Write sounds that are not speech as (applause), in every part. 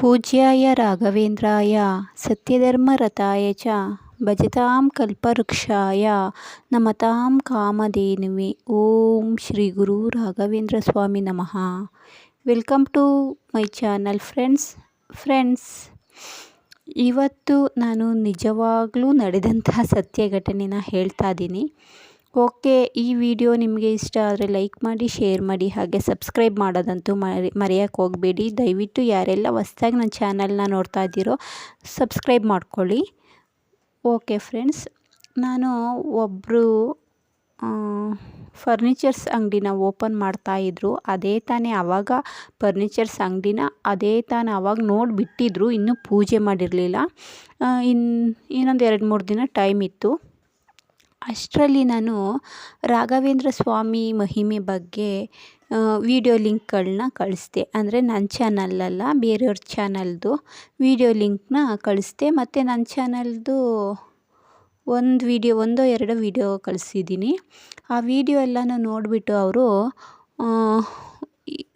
ಪೂಜ್ಯಾಯ ರಾಘವೇಂದ್ರಾಯ ಸತ್ಯಧರ್ಮರತಾಯ ಚ, ಭಜತಾಂ ಕಲ್ಪವೃಕ್ಷಾಯ, ನಮತಾಂ ಕಾಮಧೇನುವೆ. ಓಂ ಶ್ರೀ ಗುರು ರಾಘವೇಂದ್ರ ಸ್ವಾಮಿ ನಮಃ. Welcome to my channel friends. Friends, ಇವತ್ತು ನಾನು ನಿಜವಾಗಲೂ ನಡೆದಂತಹ ಸತ್ಯ ಘಟನೆನ ಹೇಳ್ತಾ ಇದ್ದೀನಿ. ಓಕೆ, ಈ ವಿಡಿಯೋ ನಿಮಗೆ ಇಷ್ಟ ಆದರೆ ಲೈಕ್ ಮಾಡಿ, ಶೇರ್ ಮಾಡಿ, ಹಾಗೆ ಸಬ್ಸ್ಕ್ರೈಬ್ ಮಾಡೋದಂತೂ ಮರಿ ಮರೆಯೋಕ್ಕೆ ಹೋಗಬೇಡಿ. ದಯವಿಟ್ಟು ಯಾರೆಲ್ಲ ಹೊಸ್ದಾಗಿ ನನ್ನ ಚಾನಲ್ನ ನೋಡ್ತಾ ಇದ್ದೀರೋ, ಸಬ್ಸ್ಕ್ರೈಬ್ ಮಾಡ್ಕೊಳ್ಳಿ. ಓಕೆ ಫ್ರೆಂಡ್ಸ್, ನಾನು ಒಬ್ಬರು ಫರ್ನಿಚರ್ಸ್ ಅಂಗಡಿನ ಓಪನ್ ಮಾಡ್ತಾಯಿದ್ರು ಅದೇ ತಾನೇ ಆವಾಗ ಫರ್ನಿಚರ್ಸ್ ಅಂಗಡಿನ, ಅದೇ ತಾನೇ ಆವಾಗ ನೋಡಿಬಿಟ್ಟಿದ್ರು. ಇನ್ನೂ ಪೂಜೆ ಮಾಡಿರಲಿಲ್ಲ. ಇನ್ನು ಇನ್ನೊಂದು ಎರಡು ಮೂರು ದಿನ ಟೈಮ್ ಇತ್ತು. ಅಷ್ಟರಲ್ಲಿ ನಾನು ರಾಘವೇಂದ್ರ ಸ್ವಾಮಿ ಮಹಿಮೆ ಬಗ್ಗೆ ವಿಡಿಯೋ ಲಿಂಕ್ಗಳನ್ನ ಕಳಿಸ್ದೆ. ಅಂದರೆ ನನ್ನ ಚಾನಲಲ್ಲ ಬೇರೆಯವ್ರ ಚಾನಲ್ದು ವಿಡಿಯೋ ಲಿಂಕ್ನ ಕಳಿಸ್ದೆ. ಮತ್ತು ನನ್ನ ಚಾನಲ್ದು ಒಂದು ವಿಡಿಯೋ ಒಂದೋ ಎರಡೋ ವಿಡಿಯೋ ಕಳಿಸಿದ್ದೀನಿ. ಆ ವಿಡಿಯೋ ಎಲ್ಲನೂ ನೋಡಿಬಿಟ್ಟು ಅವರು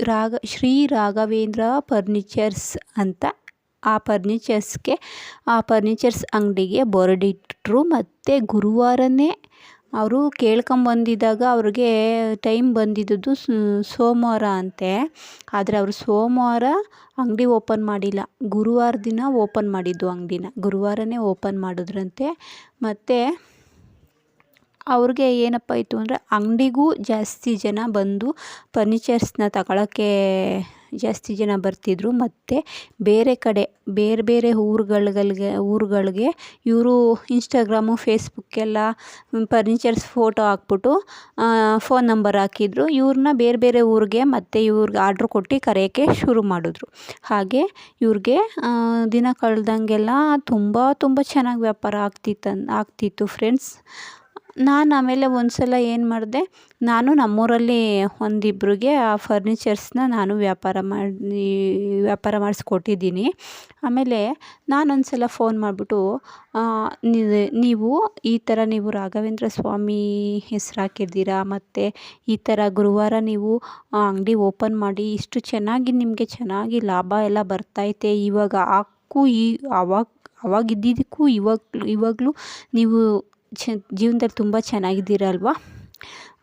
ರಾಘ, ಶ್ರೀ ರಾಘವೇಂದ್ರ ಫರ್ನಿಚರ್ಸ್ ಅಂತ ಆ ಫರ್ನಿಚರ್ಸ್ಗೆ, ಆ ಫರ್ನಿಚರ್ಸ್ ಅಂಗಡಿಗೆ ಬೋರ್ಡಿಟ್ರು ಮತ್ತು ಗುರುವಾರನೇ ಅವರು ಕೇಳ್ಕೊಂಬಂದಿದ್ದಾಗ ಅವ್ರಿಗೆ ಟೈಮ್ ಬಂದಿದ್ದದ್ದು ಸೋಮವಾರ ಅಂತೆ. ಆದರೆ ಅವರು ಸೋಮವಾರ ಅಂಗಡಿ ಓಪನ್ ಮಾಡಿಲ್ಲ. ಗುರುವಾರ ದಿನ ಓಪನ್ ಮಾಡಿದ್ದು ಅಂಗಡಿನ. ಗುರುವಾರನೇ ಓಪನ್ ಮಾಡಿದ್ರಂತೆ. ಮತ್ತು ಅವ್ರಿಗೆ ಏನಪ್ಪ ಇತ್ತು ಅಂದರೆ ಅಂಗಡಿಗೂ ಜಾಸ್ತಿ ಜನ ಬಂದು ಫರ್ನಿಚರ್ಸ್ನ ತಗೊಳ್ಳೋಕ್ಕೆ ಜಾಸ್ತಿ ಜನ ಬರ್ತಿದ್ರು. ಮತ್ತು ಬೇರೆ ಕಡೆ, ಬೇರೆ ಬೇರೆ ಊರುಗಳ್ಗಲ್ಗೆ ಊರುಗಳಿಗೆ ಇವರು ಇನ್ಸ್ಟಾಗ್ರಾಮು ಫೇಸ್ಬುಕ್ಕೆಲ್ಲ ಫರ್ನಿಚರ್ಸ್ ಫೋಟೋ ಹಾಕ್ಬಿಟ್ಟು ಫೋನ್ ನಂಬರ್ ಹಾಕಿದ್ರು. ಇವ್ರನ್ನ ಬೇರೆ ಬೇರೆ ಊರಿಗೆ ಮತ್ತು ಇವ್ರಿಗೆ ಆರ್ಡ್ರ್ ಕೊಟ್ಟು ಕರೆಯೋಕ್ಕೆ ಶುರು ಮಾಡಿದ್ರು. ಹಾಗೆ ಇವ್ರಿಗೆ ದಿನ ಕಳೆದಂಗೆಲ್ಲ ತುಂಬ ತುಂಬ ಚೆನ್ನಾಗಿ ವ್ಯಾಪಾರ ಆಗ್ತಿತ್ತು ಆಗ್ತಿತ್ತು ಫ್ರೆಂಡ್ಸ್ ನಾನು ಆಮೇಲೆ ಒಂದು ಸಲ ಏನು ಮಾಡಿದೆ, ನಾನು ನಮ್ಮೂರಲ್ಲಿ ಒಂದಿಬ್ರಿಗೆ ಆ ಫರ್ನಿಚರ್ಸ್ನ ನಾನು ವ್ಯಾಪಾರ ಮಾಡಿ, ವ್ಯಾಪಾರ ಮಾಡಿಸ್ಕೊಟ್ಟಿದ್ದೀನಿ. ಆಮೇಲೆ ನಾನೊಂದು ಸಲ ಫೋನ್ ಮಾಡಿಬಿಟ್ಟು ನೀವು ಈ ಥರ ನೀವು ರಾಘವೇಂದ್ರ ಸ್ವಾಮಿ ಹೆಸ್ರು ಹಾಕಿದ್ದೀರಾ? ಮತ್ತು ಈ ಥರ ಗುರುವಾರ ನೀವು ಅಂಗಡಿ ಓಪನ್ ಮಾಡಿ, ಇಷ್ಟು ಚೆನ್ನಾಗಿ ನಿಮಗೆ ಚೆನ್ನಾಗಿ ಲಾಭ ಎಲ್ಲ ಬರ್ತೈತೆ ಇವಾಗ ಹಾಕು, ಈ, ಅವಾಗ, ಅವಾಗಿದ್ದಿದ್ದಕ್ಕೂ ಇವಾಗ ಇವಾಗಲೂ ನೀವು ಚ ಜೀವನದಲ್ಲಿ ತುಂಬ ಚೆನ್ನಾಗಿದ್ದೀರಲ್ವ?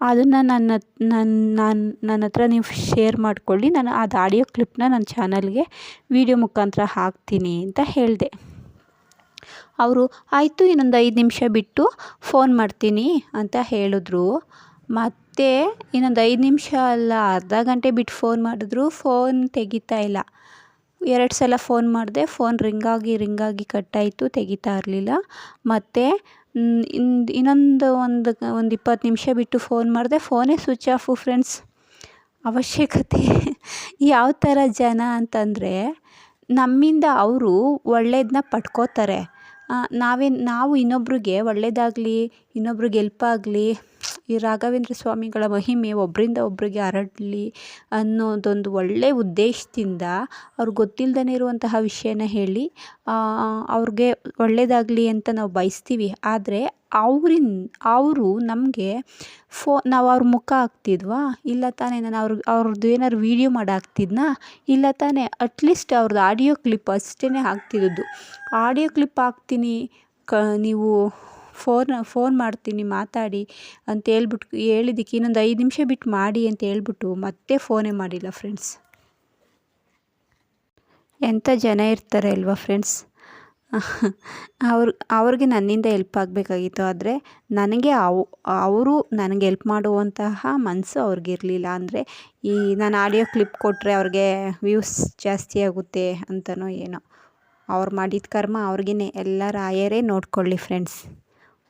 ಅದನ್ನು ನನ್ನ ನನ್ನ ನಾನು, ನನ್ನ ಹತ್ರ ನೀವು ಶೇರ್ ಮಾಡಿಕೊಳ್ಳಿ. ನಾನು ಅದು ಆಡಿಯೋ ಕ್ಲಿಪ್ನ ನನ್ನ ಚಾನಲ್ಗೆ ವೀಡಿಯೋ ಮುಖಾಂತರ ಹಾಕ್ತೀನಿ ಅಂತ ಹೇಳಿದೆ. ಅವರು, ಆಯಿತು, ಇನ್ನೊಂದು ಐದು ನಿಮಿಷ ಬಿಟ್ಟು ಫೋನ್ ಮಾಡ್ತೀನಿ ಅಂತ ಹೇಳಿದ್ರು. ಮತ್ತು, ಇನ್ನೊಂದು ಐದು ನಿಮಿಷ ಅಲ್ಲ, ಅರ್ಧ ಗಂಟೆ ಬಿಟ್ಟು ಫೋನ್ ಮಾಡಿದ್ರು. ಫೋನ್ ತೆಗಿತಾ ಇಲ್ಲ. ಎರಡು ಸಲ ಫೋನ್ ಮಾಡಿದೆ, ಫೋನ್ ರಿಂಗಾಗಿ ರಿಂಗಾಗಿ ಕಟ್ಟಾಯಿತು ತೆಗಿತಾ ಇರಲಿಲ್ಲ. ಮತ್ತು ಇನ್ನು ಇನ್ನೊಂದು ಒಂದು ಒಂದು ಇಪ್ಪತ್ತು ನಿಮಿಷ ಬಿಟ್ಟು ಫೋನ್ ಮಾಡಿದೆ. ಫೋನೇ ಸ್ವಿಚ್ ಆಫು ಫ್ರೆಂಡ್ಸ್ ಅವಶ್ಯಕತೆ (laughs) ಯಾವ ಥರ ಜನ ಅಂತಂದರೆ ನಮ್ಮಿಂದ ಅವರು ಒಳ್ಳೇದನ್ನ ಪಡ್ಕೋತಾರೆ ನಾವೇನು, ನಾವು ಇನ್ನೊಬ್ರಿಗೆ ಒಳ್ಳೆಯದಾಗ್ಲಿ ಇನ್ನೊಬ್ರಿಗೆ ಎಲ್ಪ್ ಆಗಲಿ ಈ ರಾಘವೇಂದ್ರ ಸ್ವಾಮಿಗಳ ಮಹಿಮೆ ಒಬ್ಬರಿಂದ ಒಬ್ಬರಿಗೆ ಹರಡಲಿ ಅನ್ನೋದೊಂದು ಒಳ್ಳೆಯ ಉದ್ದೇಶದಿಂದ ಅವ್ರಿಗೆ ಗೊತ್ತಿಲ್ಲದೇ ಇರುವಂತಹ ವಿಷಯನ ಹೇಳಿ ಅವ್ರಿಗೆ ಒಳ್ಳೆಯದಾಗಲಿ ಅಂತ ನಾವು ಬಯಸ್ತೀವಿ. ಆದರೆ ಅವ್ರಿನ್, ಅವರು ನಮಗೆ ಫೋ, ನಾವು ಅವ್ರ ಮುಖ ಹಾಕ್ತಿದ್ವಾ? ಇಲ್ಲ ತಾನೇ ನಾನು ಅವ್ರ ಅವ್ರದ್ದು ಏನಾದ್ರು ವೀಡಿಯೋ ಮಾಡಿ ಹಾಕ್ತಿದ್ನಾ ಇಲ್ಲ ತಾನೇ ಅಟ್ಲೀಸ್ಟ್ ಅವ್ರದ್ದು ಆಡಿಯೋ ಕ್ಲಿಪ್ ಅಷ್ಟೇ ಹಾಕ್ತಿರೋದು ಆಡಿಯೋ ಕ್ಲಿಪ್ ಹಾಕ್ತೀನಿ ಕ, ನೀವು ಫೋನ್ ಫೋನ್ ಮಾಡ್ತೀನಿ, ಮಾತಾಡಿ ಅಂತ ಹೇಳ್ಬಿಟ್ಟು ಹೇಳಿದ್ದಕ್ಕೆ ಇನ್ನೊಂದು ಐದು ನಿಮಿಷ ಬಿಟ್ಟು ಮಾಡಿ ಅಂತ ಹೇಳ್ಬಿಟ್ಟು ಮತ್ತೆ ಫೋನೇ ಮಾಡಿಲ್ಲ ಫ್ರೆಂಡ್ಸ್ ಎಂಥ ಜನ ಇರ್ತಾರೆ ಅಲ್ವಾ ಫ್ರೆಂಡ್ಸ್ ಅವ್ರ, ಅವ್ರಿಗೆ ನನ್ನಿಂದ ಎಲ್ಪ್ ಆಗಬೇಕಾಗಿತ್ತು, ಆದರೆ ನನಗೆ ಅವು, ಅವರು ನನಗೆ ಎಲ್ಪ್ ಮಾಡುವಂತಹ ಮನಸ್ಸು ಅವ್ರಿಗಿರಲಿಲ್ಲ ಅಂದರೆ ಈ ನಾನು ಆಡಿಯೋ ಕ್ಲಿಪ್ ಕೊಟ್ಟರೆ ಅವ್ರಿಗೆ ವ್ಯೂಸ್ ಜಾಸ್ತಿ ಆಗುತ್ತೆ ಅಂತನೋ ಏನೋ. ಅವ್ರು ಮಾಡಿದ ಕರ್ಮ ಅವ್ರಿಗೇ ಎಲ್ಲ ರಾಯರೇ ನೋಡ್ಕೊಳ್ಳಿ friends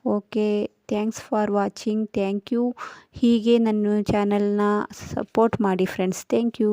okay thanks for watching thank you ಹೀಗೆ ನನ್ನ ಚಾನಲ್ನ ಸಪೋರ್ಟ್ ಮಾಡಿ ಫ್ರೆಂಡ್ಸ್ ಥ್ಯಾಂಕ್ ಯು